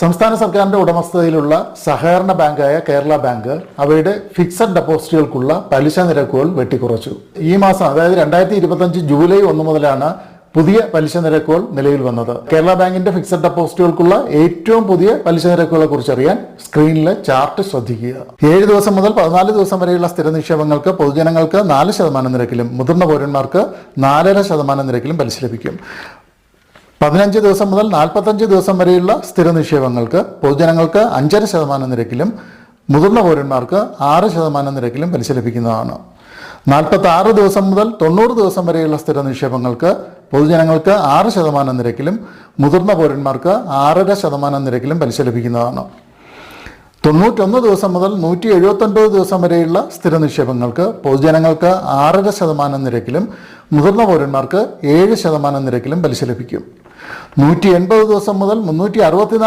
സംസ്ഥാന സർക്കാരിന്റെ ഉടമസ്ഥതയിലുള്ള സഹകരണ ബാങ്കായ കേരള ബാങ്ക് അവയുടെ ഫിക്സഡ് ഡെപ്പോസിറ്റുകൾക്കുള്ള പലിശ നിരക്കുകൾ വെട്ടിക്കുറച്ചു. ഈ മാസം അതായത് രണ്ടായിരത്തി ഇരുപത്തഞ്ച് ജൂലൈ ഒന്ന് മുതലാണ് പുതിയ പലിശ നിരക്കുകൾ നിലവിൽ വന്നത്. കേരള ബാങ്കിന്റെ ഫിക്സഡ് ഡെപ്പോസിറ്റുകൾക്കുള്ള ഏറ്റവും പുതിയ പലിശ നിരക്കുകളെ കുറിച്ച് അറിയാൻ സ്ക്രീനിലെ ചാർട്ട് ശ്രദ്ധിക്കുക. ഏഴ് ദിവസം മുതൽ പതിനാല് ദിവസം വരെയുള്ള സ്ഥിര നിക്ഷേപങ്ങൾക്ക് പൊതുജനങ്ങൾക്ക് നാല് ശതമാനം നിരക്കിലും മുതിർന്ന പൗരന്മാർക്ക് നാലര ശതമാനം നിരക്കിലും പലിശ ലഭിക്കും. പതിനഞ്ച് ദിവസം മുതൽ നാൽപ്പത്തഞ്ച് ദിവസം വരെയുള്ള സ്ഥിര നിക്ഷേപങ്ങൾക്ക് പൊതുജനങ്ങൾക്ക് അഞ്ചര ശതമാനം നിരക്കിലും മുതിർന്ന പൗരന്മാർക്ക് ആറ് ശതമാനം നിരക്കിലും പലിശ ലഭിക്കുന്നതാണ്. നാൽപ്പത്തി ആറ് ദിവസം മുതൽ തൊണ്ണൂറ് ദിവസം വരെയുള്ള സ്ഥിര നിക്ഷേപങ്ങൾക്ക് പൊതുജനങ്ങൾക്ക് ആറ് ശതമാനം നിരക്കിലും മുതിർന്ന പൗരന്മാർക്ക് ആറര ശതമാനം നിരക്കിലും പലിശ ലഭിക്കുന്നതാണ്. തൊണ്ണൂറ്റൊന്ന് ദിവസം മുതൽ നൂറ്റി എഴുപത്തൊൻപത് ദിവസം വരെയുള്ള സ്ഥിര നിക്ഷേപങ്ങൾക്ക് പൊതുജനങ്ങൾക്ക് ആറര ശതമാനം നിരക്കിലും മുതിർന്ന പൗരന്മാർക്ക് ഏഴ് ശതമാനം നിരക്കിലും പലിശ ലഭിക്കും. നൂറ്റി എൺപത് ദിവസം മുതൽ മുന്നൂറ്റി അറുപത്തിനാല്